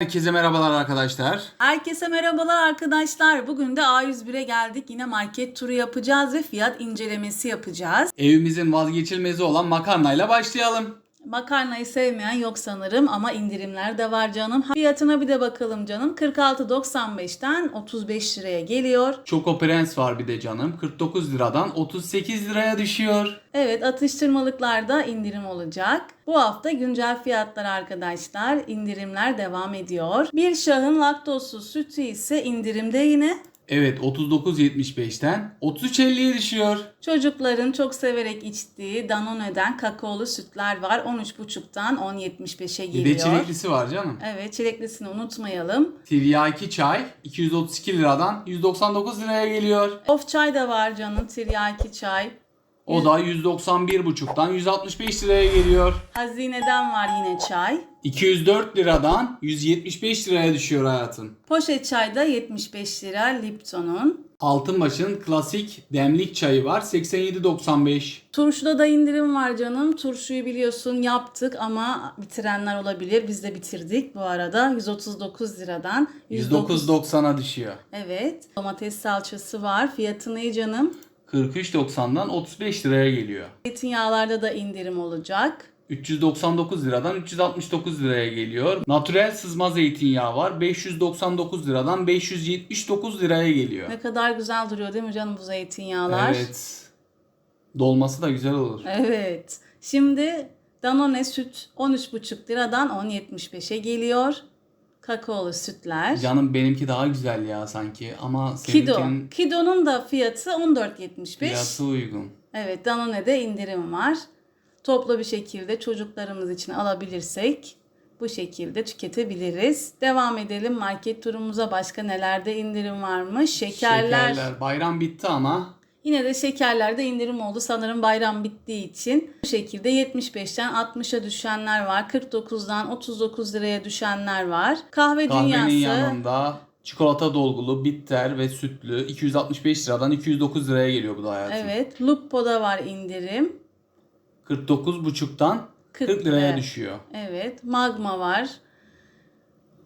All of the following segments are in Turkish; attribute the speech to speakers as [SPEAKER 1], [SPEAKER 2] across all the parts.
[SPEAKER 1] Herkese merhabalar arkadaşlar.
[SPEAKER 2] Herkese merhabalar arkadaşlar. Bugün de A101'e geldik. Yine market turu yapacağız ve fiyat incelemesi yapacağız.
[SPEAKER 1] Evimizin vazgeçilmezi olan makarnayla başlayalım.
[SPEAKER 2] Makarnayı sevmeyen yok sanırım ama indirimler de var canım. Fiyatına bir de bakalım canım. 46.95'ten 35 liraya geliyor.
[SPEAKER 1] Choco Prens var bir de canım. 49 liradan 38 liraya düşüyor.
[SPEAKER 2] Evet atıştırmalıklarda indirim olacak. Bu hafta güncel fiyatlar arkadaşlar. indirimler devam ediyor. Bir şahın laktozsuz sütü ise indirimde yine.
[SPEAKER 1] Evet 39.75'ten 33.50'ye düşüyor.
[SPEAKER 2] Çocukların çok severek içtiği Danone'den kakaolu sütler var. 13,5'tan 10.75'e
[SPEAKER 1] Bir de
[SPEAKER 2] geliyor.
[SPEAKER 1] çileklisi var canım.
[SPEAKER 2] Evet çileklisini unutmayalım.
[SPEAKER 1] Tiryaki çay 232 liradan 199 liraya geliyor.
[SPEAKER 2] Of çay da var canım. Tiryaki çay.
[SPEAKER 1] O da 191,5'tan 165 liraya geliyor.
[SPEAKER 2] Hazineden var yine çay.
[SPEAKER 1] 204 liradan 175 liraya düşüyor hayatım.
[SPEAKER 2] Poşet çay da 75 lira Lipton'un.
[SPEAKER 1] Altınbaş'ın klasik demlik çayı var 87.95.
[SPEAKER 2] Turşuda da indirim var canım. Turşuyu biliyorsun yaptık ama bitirenler olabilir. Biz de bitirdik bu arada. 139 liradan 109.
[SPEAKER 1] 109.90'a düşüyor.
[SPEAKER 2] Evet. Domates salçası var. Fiyatı ne canım?
[SPEAKER 1] 43.90'dan 35 liraya geliyor.
[SPEAKER 2] Zeytinyağlarda da indirim olacak.
[SPEAKER 1] 399 liradan 369 liraya geliyor. Natürel sızma zeytinyağı var. 599 liradan 579 liraya geliyor.
[SPEAKER 2] Ne kadar güzel duruyor değil mi canım bu zeytinyağlar?
[SPEAKER 1] Evet. Dolması da güzel olur.
[SPEAKER 2] Evet. Şimdi Danone süt 13,5 liradan 10.75'e geliyor. Kakaolu sütler.
[SPEAKER 1] Canım benimki daha güzel ya sanki ama
[SPEAKER 2] Kido.
[SPEAKER 1] seninkinin
[SPEAKER 2] Kido'nun da fiyatı 14.75.
[SPEAKER 1] fiyatı uygun.
[SPEAKER 2] Evet Danone'de indirim var. Toplu bir şekilde çocuklarımız için alabilirsek bu şekilde tüketebiliriz. Devam edelim market turumuza. Başka nelerde indirim varmış? Şekerler.
[SPEAKER 1] Şekerler. Bayram bitti ama
[SPEAKER 2] Yine de şekerlerde indirim oldu. Sanırım bayram bittiği için. Bu şekilde 75'ten 60'a düşenler var. 49'dan 39 liraya düşenler var. Kahve
[SPEAKER 1] kahvenin
[SPEAKER 2] dünyası.
[SPEAKER 1] yanında çikolata dolgulu, bitter ve sütlü 265 liradan 209 liraya geliyor bu da hayatım.
[SPEAKER 2] Evet. Lupo'da var indirim.
[SPEAKER 1] 49,5'tan 40
[SPEAKER 2] 40
[SPEAKER 1] liraya
[SPEAKER 2] lira.
[SPEAKER 1] düşüyor.
[SPEAKER 2] Evet. Magma var.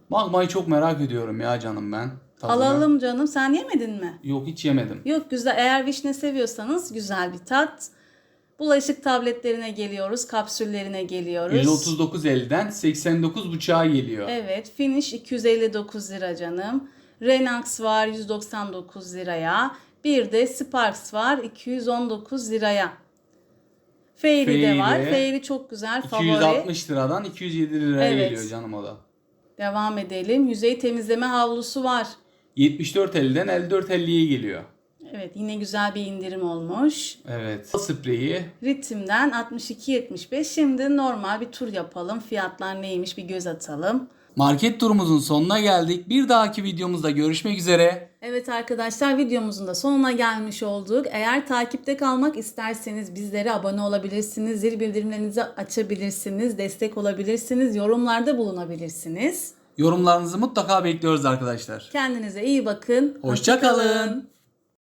[SPEAKER 1] Magmayı çok merak ediyorum ya canım ben. Tadını.
[SPEAKER 2] Alalım canım. Sen yemedin mi?
[SPEAKER 1] Yok hiç yemedim.
[SPEAKER 2] Yok güzel. Eğer vişne seviyorsanız güzel bir tat. Bulaşık tabletlerine geliyoruz. Kapsüllerine geliyoruz.
[SPEAKER 1] 139.50'den 89,5'a geliyor.
[SPEAKER 2] Evet. Finish 259 lira canım. Renax var 199 liraya. Bir de Sparks var 219 liraya. Fairy, de var. Fairy çok güzel. Favori.
[SPEAKER 1] 260 liradan 207 liraya
[SPEAKER 2] Evet.
[SPEAKER 1] geliyor canım o da.
[SPEAKER 2] Devam edelim. Yüzey temizleme havlusu var.
[SPEAKER 1] 74.50'den 54.50'ye geliyor.
[SPEAKER 2] Evet yine güzel bir indirim olmuş.
[SPEAKER 1] Evet. Spreyi
[SPEAKER 2] Ritimden 62.75. Şimdi normal bir tur yapalım. Fiyatlar neymiş bir göz atalım.
[SPEAKER 1] Market turumuzun sonuna geldik. Bir dahaki videomuzda görüşmek üzere.
[SPEAKER 2] Evet arkadaşlar videomuzun da sonuna gelmiş olduk. Eğer takipte kalmak isterseniz bizlere abone olabilirsiniz. Zil bildirimlerinizi açabilirsiniz. Destek olabilirsiniz. Yorumlarda bulunabilirsiniz.
[SPEAKER 1] Yorumlarınızı mutlaka bekliyoruz arkadaşlar.
[SPEAKER 2] Kendinize iyi bakın.
[SPEAKER 1] Hoşça kalın.
[SPEAKER 2] kalın.